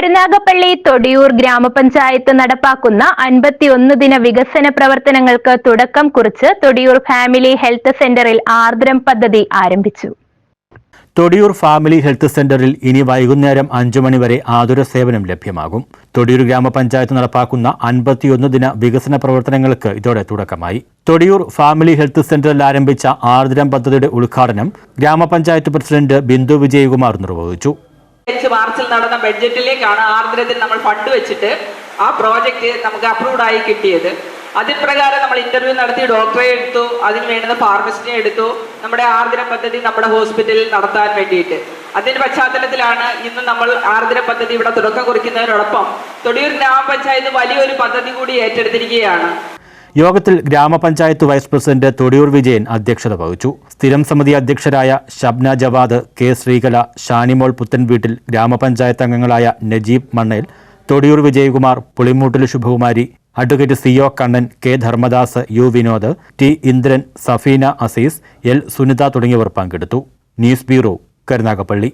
കരുനാഗപ്പള്ളി തൊടിയൂർ ഗ്രാമപഞ്ചായത്ത് നടപ്പാക്കുന്ന അൻപത്തിയൊന്ന് ദിന വികസന പ്രവർത്തനങ്ങൾക്ക് തുടക്കം കുറിച്ച് തൊടിയൂർ ഫാമിലി ഹെൽത്ത് സെന്ററിൽ ആർദ്രം പദ്ധതി ആരംഭിച്ചു. തൊടിയൂർ ഫാമിലി ഹെൽത്ത് സെന്ററിൽ ഇനി വൈകുന്നേരം അഞ്ചു മണിവരെ ആതുര സേവനം ലഭ്യമാകും. തൊടിയൂർ ഗ്രാമപഞ്ചായത്ത് നടപ്പാക്കുന്ന അൻപത്തിയൊന്ന് ദിന വികസന പ്രവർത്തനങ്ങൾക്ക് ഇതോടെ തുടക്കമായി. തൊടിയൂർ ഫാമിലി ഹെൽത്ത് സെന്ററിൽ ആരംഭിച്ച ആർദ്രം പദ്ധതിയുടെ ഉദ്ഘാടനം ഗ്രാമപഞ്ചായത്ത് പ്രസിഡന്റ് ബിന്ദു വിജയകുമാർ നിർവഹിച്ചു. മാർച്ചിൽ നടന്ന ബഡ്ജറ്റിലേക്കാണ് ആർദ്രത്തിൽ നമ്മൾ ഫണ്ട് വെച്ചിട്ട് ആ പ്രോജക്റ്റ് നമുക്ക് അപ്രൂവ്ഡ് ആയി കിട്ടിയത്. അതിൻ പ്രകാരം നമ്മൾ ഇന്റർവ്യൂ നടത്തി ഡോക്ടറെ എടുത്തു അതിന് വേണ്ടുന്ന ഫാർമസിസ്റ്റിനെ എടുത്തു നമ്മുടെ ആർദ്ര പദ്ധതി നമ്മുടെ ഹോസ്പിറ്റലിൽ നടത്താൻ വേണ്ടിയിട്ട്. അതിന്റെ പശ്ചാത്തലത്തിലാണ് ഇന്ന് നമ്മൾ ആർദ്ര പദ്ധതി ഇവിടെ തുടക്കം കുറിക്കുന്നതിനോടൊപ്പം തൊടിയൂർ ഗ്രാമപഞ്ചായത്ത് വലിയൊരു പദ്ധതി കൂടി ഏറ്റെടുത്തിരിക്കുകയാണ്. യോഗത്തിൽ ഗ്രാമപഞ്ചായത്ത് വൈസ് പ്രസിഡന്റ് തൊടിയൂർ വിജയൻ അധ്യക്ഷത വഹിച്ചു. സ്ഥിരം സമിതി അധ്യക്ഷരായ ഷബ്ന ജവാദ് കെ ശ്രീകല ഷാനിമോൾ പുത്തൻവീട്ടിൽ ഗ്രാമപഞ്ചായത്ത് അംഗങ്ങളായ Najeeb Mannel Thodiyoor Vijayakumar Pulimoottil Subhakumari advocate C O Kannan K Dharmadas U Vinod T Indran Safeena Azeez L Sunitha തുടങ്ങിയവർ പങ്കെടുത്തു. News bureau Karunagappally.